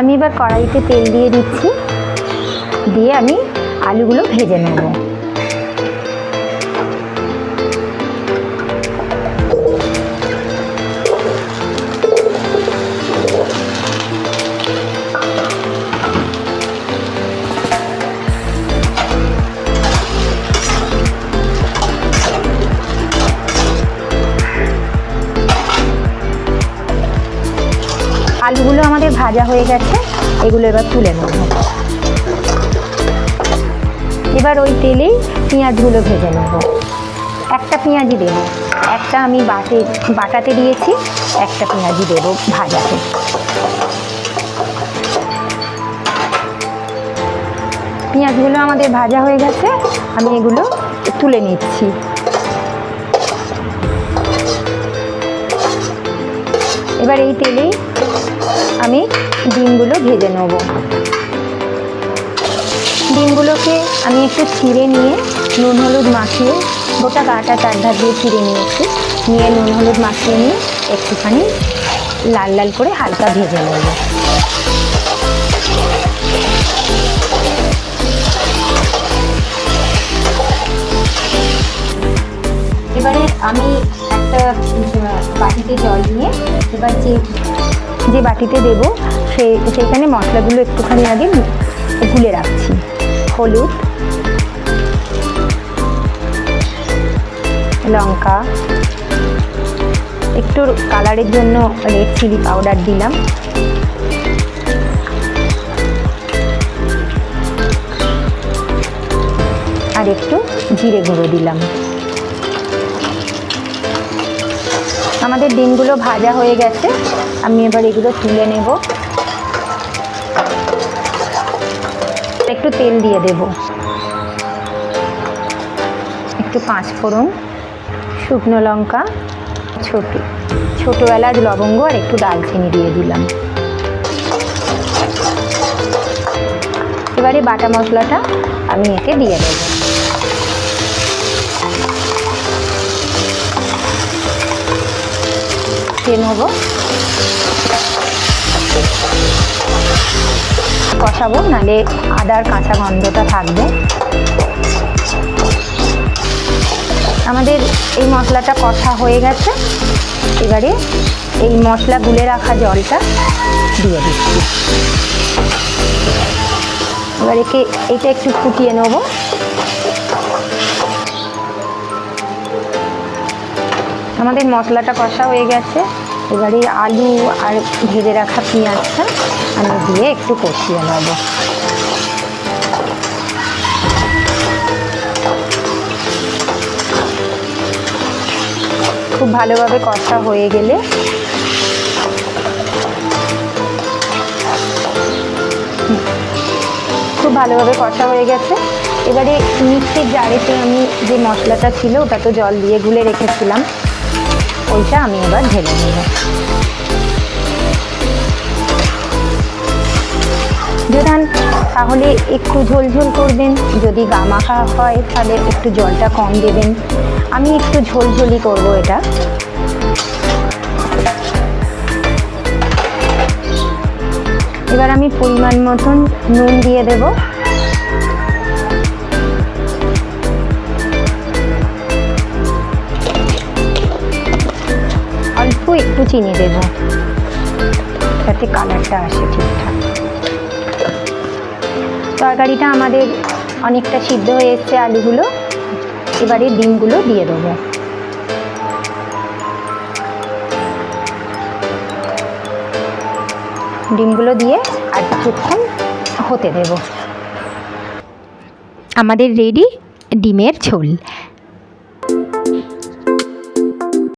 আমি এবার কড়াইতে তেল দিয়ে দিচ্ছি। দিয়ে আমি আলুগুলো ভেজে নেব। আলুগুলো আমাদের ভাজা হয়ে গেছে, এগুলো এবার তুলে নেব। এবার ওই তেলেই পেঁয়াজগুলো ভেজে নেব। একটা পেঁয়াজি দেবো। একটা আমি বাটে, বাটাতে দিয়েছি, একটা পেঁয়াজি দেবো ভাজাতে। পেঁয়াজগুলো আমাদের ভাজা হয়ে গেছে, আমি এগুলো তুলে নিচ্ছি। এবার এই তেলেই আমি ডিমগুলো ভেজে নেব। ডিমগুলোকে আমি একটু ছিঁড়ে নিয়ে নুন হলুদ মাখিয়ে গোটা গাটা চারধার দিয়ে ছিঁড়ে নিয়েছি। নিয়ে নুন হলুদ মাখিয়ে নিয়ে একটুখানি লাল লাল করে হালকা ভেজে নেব। এবারে আমি একটা বাটিতে জল নিয়ে এবার যে যে বাটিতে দেব, সে সেইখানে মশলাগুলো একটুখানি আগে গুলে রাখছি। হলুদ, লঙ্কা, একটু কালারের জন্য রেড চিলি পাউডার দিলাম। আর একটু জিরে গুঁড়ো দিলাম। আমাদের ডিমগুলো ভাজা হয়ে গেছে। আমি এবার এগুলো তুলে নেব। একটু তেল দিয়ে দেব। একটু পাঁচ ফোড়ন, শুকনো লঙ্কা, ছোট ছোটো এলাচ লবঙ্গ আর একটু দালচিনি দিয়ে দিলাম। এবারে বাটা মশলাটা আমি একে দিয়ে দেবো। দিয়ে নেব কষাবো, নালে আদার কাঁচা গন্ধটা থাকবে। আমাদের এই মশলাটা কষা হয়ে গেছে। এবারে এই মশলা গুলে রাখা জলটা দিয়ে দিচ্ছি। এবার একে এটা একটু ফুটিয়ে নেব। আমাদের মশলাটা কষা হয়ে গেছে। এবারে আলু আর ভেজে রাখা পেঁয়াজটা আমি দিয়ে একটু কষিয়ে নেব। খুব ভালোভাবে কষা হয়ে গেলে খুব ভালোভাবে কষা হয়ে গেছে। এবারে মিক্সির জারেতে আমি যে মশলাটা ছিল ওটা তো জল দিয়ে গুলে রেখেছিলাম। ওইটা আমি এবার ঢেলে নেব। যদি তাহলে একটু ঝোল ঝোল করবেন। যদি গামাখা হয়, তাহলে একটু জলটা কম দেবেন। আমি একটু ঝোল ঝোলই করব এটা। এবার আমি পরিমাণ মতন নুন দিয়ে দেবো। চিনি দেব। যাতে কালারটা আসে ঠিকঠাক। তরকারিটা আমাদের অনেকটা সিদ্ধ হয়ে এসছে আলুগুলো। এবারে ডিমগুলো দিয়ে দেবো। ডিমগুলো দিয়ে আর কিছুক্ষণ হতে দেব। আমাদের রেডি ডিমের ঝোল।